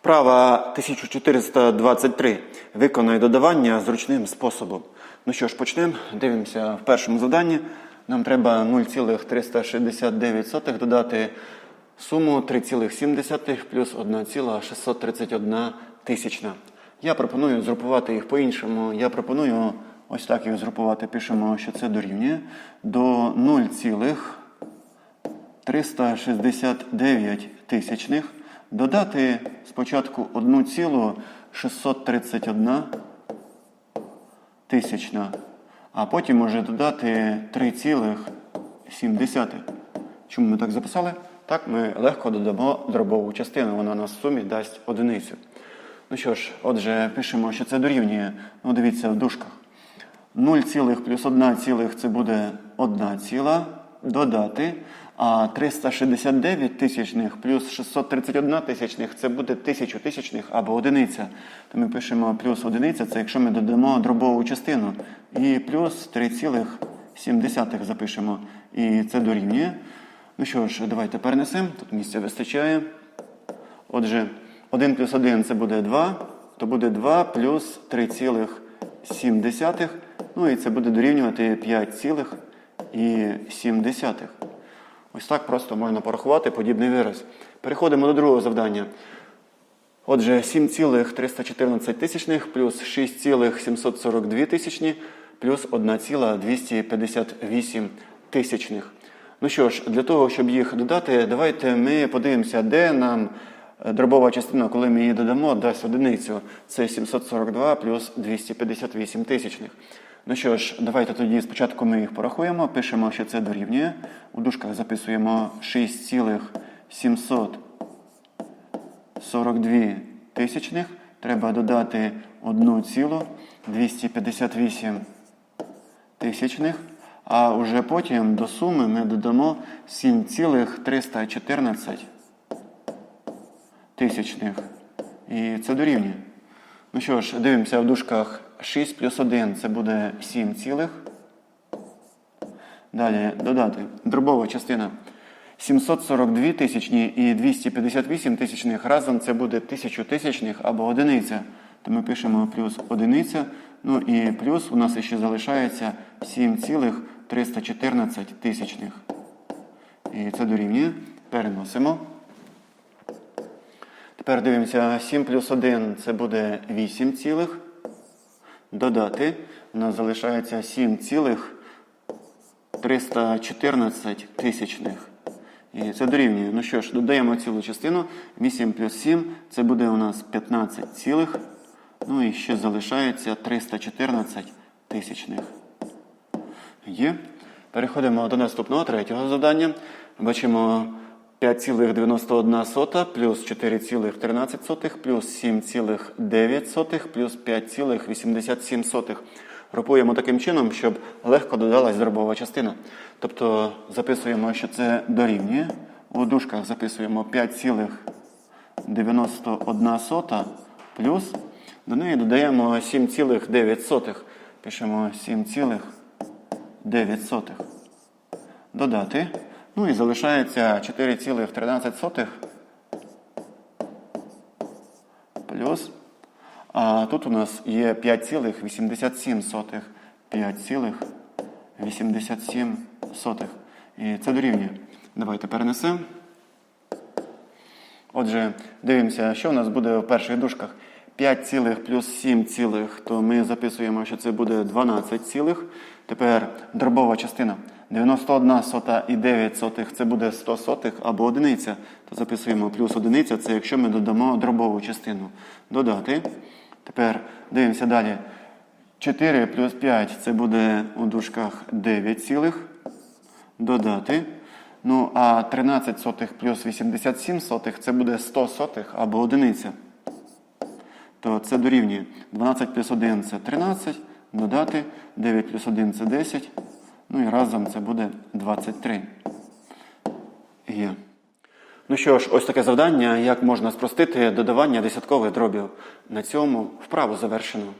Вправа 1423. Виконай додавання зручним способом. Ну що ж, почнемо. Дивимося в першому завданні. Нам треба 0,369 додати суму 3,7 плюс 1,631 тисячна. Я пропоную згрупувати їх по-іншому. Я пропоную ось так їх згрупувати. Пишемо, що це дорівнює до 0,369 тисячних. Додати спочатку 1,631 тисячна, а потім може додати 3,7. Чому ми так записали? Так ми легко додамо дробову частину, вона нас в сумі дасть одиницю. Ну що ж, отже, пишемо, що це дорівнює. Ну, дивіться в дужках. 0 цілих плюс 1 цілих це буде 1 ціла додати. А 369 тисячних плюс 631 тисячних це буде 1000 тисячних або одиниця. То ми пишемо плюс одиниця, це якщо ми додамо дробову частину. І плюс 3,7 запишемо. І це дорівнює. Ну що ж, давайте перенесемо. Тут місця вистачає. Отже, 1 плюс 1 це буде 2, то буде 2 плюс 3,7. Ну і це буде дорівнювати 5,7. Ось так просто можна порахувати подібний вираз. Переходимо до другого завдання. Отже, 7,314 тисячних плюс 6,742 тисячні плюс 1,258 тисячних. Ну що ж, для того, щоб їх додати, давайте ми подивимося, де нам дробова частина, коли ми її додамо, дасть одиницю. Це 742 плюс 258 тисячних. Ну що ж, давайте тоді спочатку ми їх порахуємо, пишемо, що це дорівнює. У дужках записуємо 6,742 тисячних. Треба додати 1,258 тисячних. А вже потім до суми ми додамо 7,314 тисячних. І це дорівнює. Ну що ж, дивимося в дужках 6 плюс 1 це буде 7 цілих. Далі додати дробова частина 742 тисячні і 258 тисячних разом це буде 1000 тисячних або одиниця. То ми пишемо плюс одиниця. Ну і плюс у нас ще залишається 7,314 тисячних. І це дорівнює. Переносимо. Тепер дивимося, 7 плюс 1 це буде 8 цілих. Додати. У нас залишається 7,314 тисячних. І це дорівнює. Ну що ж, додаємо цілу частину. 8 плюс 7 це буде у нас 15 цілих. Ну і ще залишається 314 тисячних. Є. Переходимо до наступного третього завдання. Бачимо 5,91 плюс 4,13 плюс 7,9 плюс 5,87. Групуємо таким чином, щоб легко додалась дробова частина. Тобто записуємо, що це дорівнює. У дужках записуємо 5,91 плюс. До неї додаємо 7,9. Пишемо 7,9. Додати. Ну і залишається 4,13 плюс. А тут у нас є 5,87. 5,87. І це дорівнює. Давайте перенесемо. Отже, дивимося, що у нас буде в перших дужках. 5 цілих плюс 7 цілих, то ми записуємо, що це буде 12 цілих. Тепер дробова частина. 91 сота і 9 сотих це буде 100 сотих або одиниця. То записуємо плюс одиниця, це якщо ми додамо дробову частину. Додати. Тепер дивимося далі. 4 плюс 5 це буде у дужках 9 цілих. Додати. Ну, а 13 сотих плюс 87 сотих це буде 100 сотих або одиниця. То це дорівнює 12 плюс 1 це 13. Додати 9 плюс 1 це 10. Ну і разом це буде 23. Є. Ну що ж, ось таке завдання, як можна спростити додавання десяткових дробів. На цьому вправу завершено.